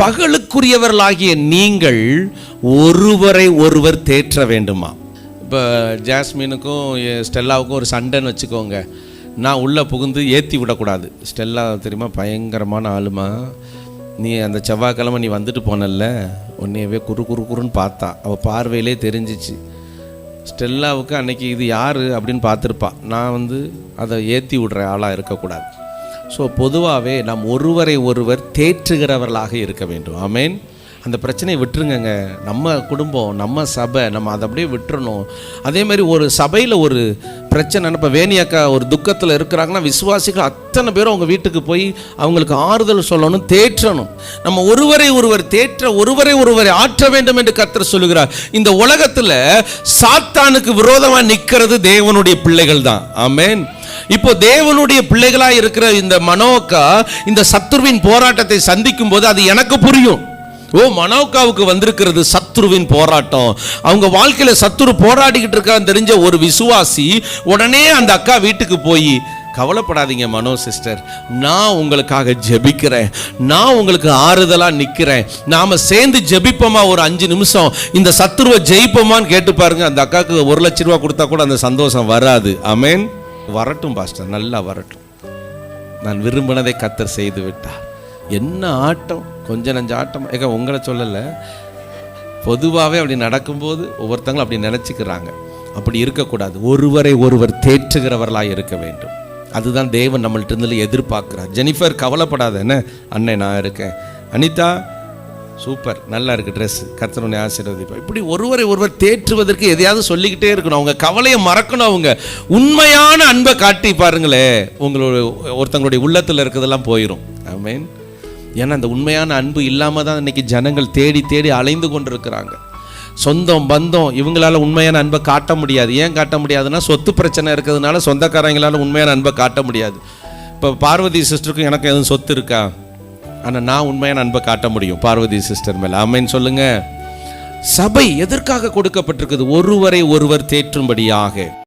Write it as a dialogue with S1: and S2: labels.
S1: பகலுக்குரியவர்களாகிய நீங்கள் ஒருவரை ஒருவர் தேற்ற வேண்டுமா? இப்போ ஜாஸ்மினுக்கும் ஸ்டெல்லாவுக்கும் ஒரு சண்டைன்னு வச்சுக்கோங்க. நான் உள்ளே புகுந்து ஏற்றி விடக்கூடாது. ஸ்டெல்லா தெரியுமா? பயங்கரமான ஆளுமா? நீ அந்த செவ்வாய்க்கிழமை நீ வந்துட்டு போனல்ல? உன்னையவே குறு குறு குறுன்னு பார்த்தா. அவள் பார்வையிலே தெரிஞ்சிச்சு. ஸ்டெல்லாவுக்கு அன்னைக்கு இது யார் அப்படின்னு பார்த்துருப்பா. நான் வந்து அதை ஏற்றி விடுற ஆளாக இருக்கக்கூடாது. ஸோ பொதுவாகவே நாம் ஒருவரை ஒருவர் தேற்றுகிறவர்களாக இருக்க வேண்டும். ஆமேன் அந்த பிரச்சனையை விட்டுருங்கங்க. நம்ம குடும்பம் நம்ம சபை நம்ம அதை அப்படியே விட்டுறணும். அதே மாதிரி ஒரு சபையில் ஒரு பிரச்சனை இப்போ வேணியக்கா ஒரு துக்கத்தில் இருக்கிறாங்கன்னா விசுவாசிகள் அத்தனை பேரும் அவங்க வீட்டுக்கு போய் அவங்களுக்கு ஆறுதல் சொல்லணும் தேற்றணும். நம்ம ஒருவரை ஒருவர் தேற்ற ஒருவரை ஒருவரை ஆற்ற வேண்டும் என்று கர்த்தர் சொல்லுகிறார். இந்த உலகத்தில் சாத்தானுக்கு விரோதமாக நிற்கிறது தேவனுடைய பிள்ளைகள் தான் ஆமேன் இப்போ தேவனுடைய பிள்ளைகளா இருக்கிற இந்த மனோக்கா இந்த சத்ருவின் போராட்டத்தை சந்திக்கும் போது அது எனக்கு புரியும். ஓ மனோக்காவுக்கு வந்திருக்கிறது சத்ருவின் போராட்டம். அவங்க வாழ்க்கையில சத்ரு போராடிக்கிட்டு இருக்கான்னு தெரிஞ்ச ஒரு விசுவாசி உடனே அந்த அக்கா வீட்டுக்கு போய் கவலைப்படாதீங்க மனோ சிஸ்டர் நான் உங்களுக்காக ஜெபிக்கிறேன். நான் உங்களுக்கு ஆறுதலா நிக்கிறேன். நாம சேர்ந்து ஜெபிப்போமா ஒரு அஞ்சு நிமிஷம்? இந்த சத்ருவை ஜெயிப்போமான்னு கேட்டு பாருங்க. அந்த அக்காவுக்கு ஒரு லட்ச ரூபா கொடுத்தா கூட அந்த சந்தோஷம் வராது. அமேன் வரட்டும் பாஸ்டர். நல்லா வரட்டும். நான் விரும்பினதை கத்தர் செய்து விட்டார். என்ன ஆட்டம்? கொஞ்ச நஞ்ச ஆட்டம். ஏங்க உங்களை சொல்லலை. பொதுவாகவே அப்படி நடக்கும்போது ஒவ்வொருத்தங்களும் அப்படி நினச்சிக்கிறாங்க. அப்படி இருக்கக்கூடாது. ஒருவரை ஒருவர் தேற்றுகிறவர்களாக இருக்க வேண்டும். அதுதான் தேவன் நம்மள்ட்ட இருந்து எதிர்பார்க்கிறார். ஜெனிஃபர் கவலைப்படாத. என்ன? அண்ணன் நான் இருக்கேன். அனிதா சூப்பர் நல்லா இருக்கு ட்ரெஸ் கத்தனுடைய ஆசீர்வதிப்பா இப்படி ஒருவரை ஒருவர் தேற்றுவதற்கு எதையாவது சொல்லிக்கிட்டே இருக்கணும். அவங்க கவலையை மறக்கணும் அவங்க. உண்மையான அன்பை காட்டி பாருங்களே. உங்களோட ஒருத்தங்களுடைய உள்ளத்தில் இருக்கிறதெல்லாம் போயிடும் ஐ மீன் ஏன்னா அந்த உண்மையான அன்பு இல்லாமல் தான் இன்னைக்கு ஜனங்கள் தேடி தேடி அலைந்து கொண்டிருக்கிறாங்க. சொந்தம் பந்தம் இவங்களால உண்மையான அன்பை காட்ட முடியாது. ஏன் காட்ட முடியாதுன்னா சொத்து பிரச்சனை இருக்கிறதுனால சொந்தக்காரங்களால உண்மையான அன்பை காட்ட முடியாது. இப்போ பார்வதி சிஸ்டருக்கும் எனக்கு எதுவும் சொத்து இருக்கா? ஆனால் நான் உண்மையான அன்பை காட்ட முடியும். பார்வதி சிஸ்டர் மேலே. ஆமென் சொல்லுங்க. சபை எதற்காக கொடுக்கப்பட்டிருக்குது? ஒருவரை ஒருவர் தேற்றும்படியாக.